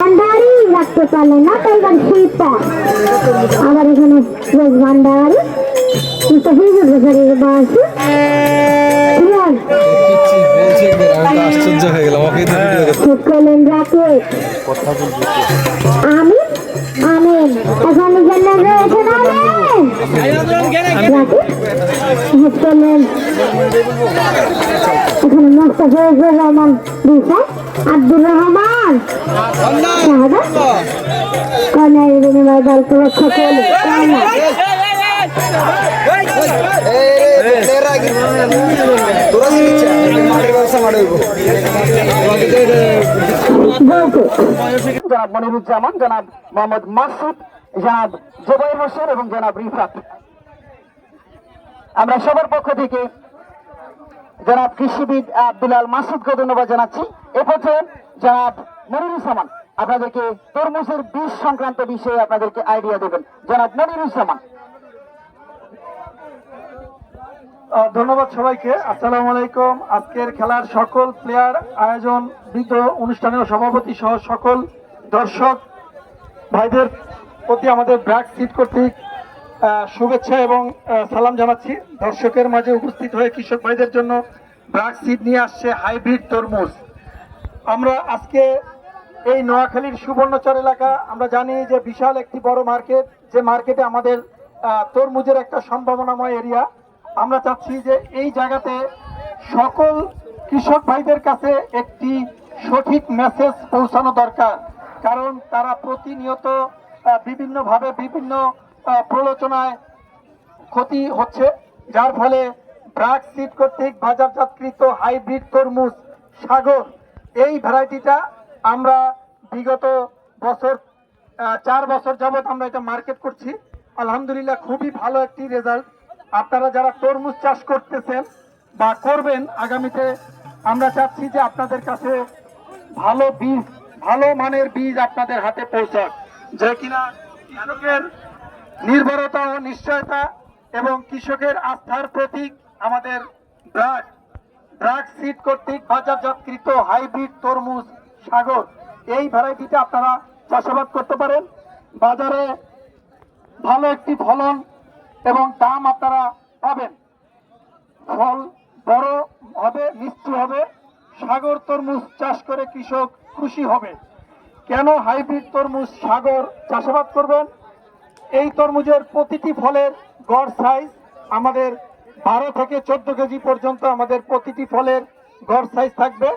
ভান্ডারি রাখতে পারলে না তাই এবার শীতটা আবার এখানে বেশ ভান্ডারি। কিন্তু হিজুর হয়ে করলেন রাতে আমি? আমিন এখানে জন্য এখানে মোস্তাফিজুর রহমান দিশা আব্দুর রহমান। বিনিময় দলকে রক্ষা করল। জনাব মনিরুজ্জামান, জনাব মোহাম্মদ মাসুদ, জনাব হোসেন এবং জনাব রিফাত। আমরা সবার পক্ষ থেকে জনাব কৃষিবিদ বিলাল মাসুদকে ধন্যবাদ জানাচ্ছি। এ পর্যায়ে জনাব মনিরুজ্জামান আপনাদেরকে তরমুজের বীজ সংক্রান্ত বিষয়ে আপনাদেরকে আইডিয়া দেবেন। জনাব মনিরুজ্জামান ধন্যবাদ সবাইকে। আসসালামু আলাইকুম। আজকের খেলার সকল প্লেয়ার আয়োজন বিদ অনুষ্ঠানের সভাপতি সহ সকল দর্শক ভাইদের প্রতি আমাদের ব্র্যাক সিট কর্তৃক শুভেচ্ছা এবং সালাম জানাচ্ছি। দর্শকের মাঝে উপস্থিত হয়ে কৃষক ভাইদের জন্য ব্র্যাক সিট নিয়ে আসছে হাইব্রিড তরমুজ। আমরা আজকে এই নোয়াখালীর সুবর্ণচর এলাকা, আমরা জানি যে বিশাল একটি বড় মার্কেট, যে মার্কেটে আমাদের তরমুজের একটা সম্ভাবনাময় এরিয়া। আমরা চাচ্ছি যে এই জায়গাতে সকল কৃষক ভাইদের কাছে একটি সঠিক মেসেজ পৌঁছানো দরকার। কারণ তারা প্রতিনিয়ত বিভিন্নভাবে বিভিন্ন প্রলোচনায় ক্ষতি হচ্ছে, যার ফলে ব্রাক সিড কর্তৃক বাজারজাতকৃত হাইব্রিড তরমুজ সাগর, এই ভ্যারাইটিটা আমরা বিগত বছর চার বছর যাবত আমরা এটা মার্কেট করছি। আলহামদুলিল্লাহ খুবই ভালো একটি রেজাল্ট। আপনারা যারা তরমুজ চাষ করতেছেন বা করবেন, আগামীতে আমরা চাচ্ছি যে আপনাদের কাছে ভালো বীজ, ভালো মানের বীজ আপনাদের হাতে পৌঁছাক। যে কিনা কৃষকের নির্ভরতা ও নিশ্চয়তা এবং কৃষকের আস্থার প্রতীক আমাদের ড্রাগ ড্রাগ সিড কর্তৃক বাজারজাতকৃত হাইব্রিড তরমুজ, সাগর। এই ভ্যারাইটিটা আপনারা চাষাবাদ করতে পারেন। বাজারে ভালো একটি ফলন এবং দাম আপনারা পাবেন। ফল বড় হবে, মিষ্টি হবে, সাগর তরমুজ চাষ করে কৃষক খুশি হবে। কেন হাইব্রিড তরমুজ, সাগর চাষাবাদ করবেন? এই তরমুজের প্রতিটি ফলের গড় সাইজ আমাদের বারো থেকে চোদ্দ কেজি পর্যন্ত আমাদের প্রতিটি ফলের গড় সাইজ থাকবে।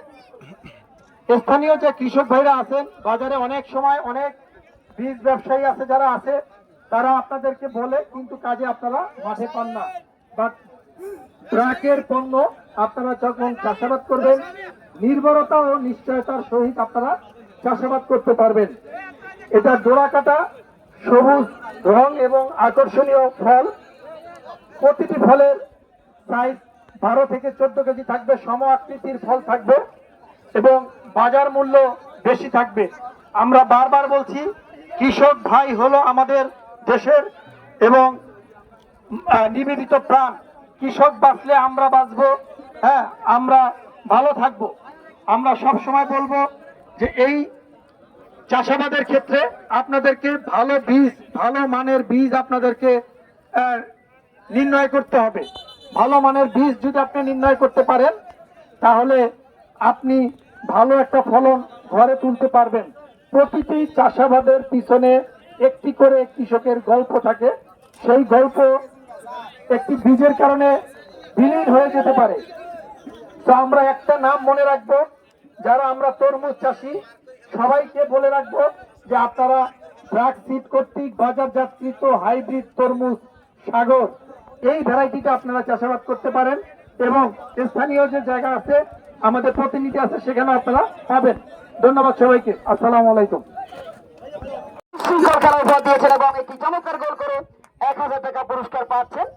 স্থানীয় যে কৃষক ভাইরা আছেন, বাজারে অনেক সময় অনেক বীজ ব্যবসায়ী আছে যারা আছে, তারা আপনাদেরকে বলে, কিন্তু কাজে আপনারা মাঠে পান না। বাট ট্রাকের পণ্য আপনারা যখন চাষাবাদ করবেন, নির্ভরতা ও নিশ্চয়তার সহিত আপনারা চাষাবাদ করতে পারবেন। এটা ডোরা কাটা সবুজ রং এবং আকর্ষণীয় ফল। প্রতিটি ফলের সাইজ বারো থেকে চোদ্দ কেজি থাকবে, সম আকৃতির ফল থাকবে এবং বাজার মূল্য বেশি থাকবে। আমরা বারবার বলছি, কৃষক ভাই হলো আমাদের দেশের এবং নিবেদিত প্রাণ। কৃষক বাঁচলে আমরা বাঁচবো হ্যাঁ আমরা ভালো থাকব। আমরা সব সময় বলব যে এই চাষাবাদের ক্ষেত্রে আপনাদেরকে ভালো বীজ ভালো মানের বীজ আপনাদেরকে নির্ণয় করতে হবে। ভালো মানের বীজ যদি আপনি নির্ণয় করতে পারেন, তাহলে আপনি ভালো একটা ফলন ঘরে তুলতে পারবেন। প্রতিটি চাষাবাদের পিছনে একটি করে কৃষকের গল্প থাকে। সেই গল্প একটি বীজের কারণে বিলীন হয়ে যেতে পারে। তো আমরা একটা নাম মনে রাখব, যারা আমরা তরমুজ চাষি, সবাইকে বলে রাখব যে আপনারা ব্রাক সিড কর্তৃক বাজারজাতকৃত হাইব্রিড তরমুজ সাগর। এই ভ্যারাইটিটা আপনারা চাষাবাদ করতে পারেন এবং স্থানীয় যে জায়গা আছে, আমাদের প্রতিনিধি আছে সেখানে আপনারা পাবেন। ধন্যবাদ সবাইকে। আসসালাম আলাইকুম। খেলা দিয়েছেন এবং চমৎকার গোল করে এক হাজার টাকা পুরস্কার পাচ্ছেন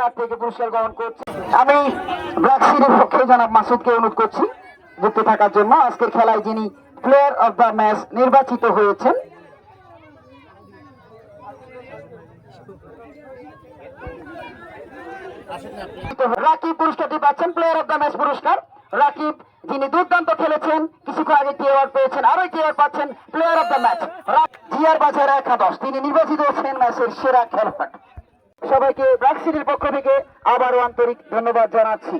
হাত থেকে পুরস্কার গ্রহণ করছি। আমি পক্ষে মাসুদকে অনুরোধ করছি যুক্ত থাকার জন্য। আজকের খেলায় যিনি প্লেয়ার অব দ্য ম্যাচ নির্বাচিত হয়েছেন রাকি পুরস্কারটি পাচ্ছেন প্লেয়ার অব দ্য ম্যাচ পুরস্কার। রাকিব, যিনি দুর্দান্ত খেলেছেন, কিছুক্ষণ আগে টি অ্যাওয়ার্ড পেয়েছেন আরও টি অ্যাওয়ার্ড পাচ্ছেন প্লেয়ার অফ দ্য ম্যাচ জিয়ার বাজার একাদশ, তিনি নির্বাচিত হচ্ছেন ম্যাচের সেরা খেলোয়াড়। সবাইকে ব্র্যাক সিটির পক্ষ থেকে আবারও আন্তরিক ধন্যবাদ জানাচ্ছি।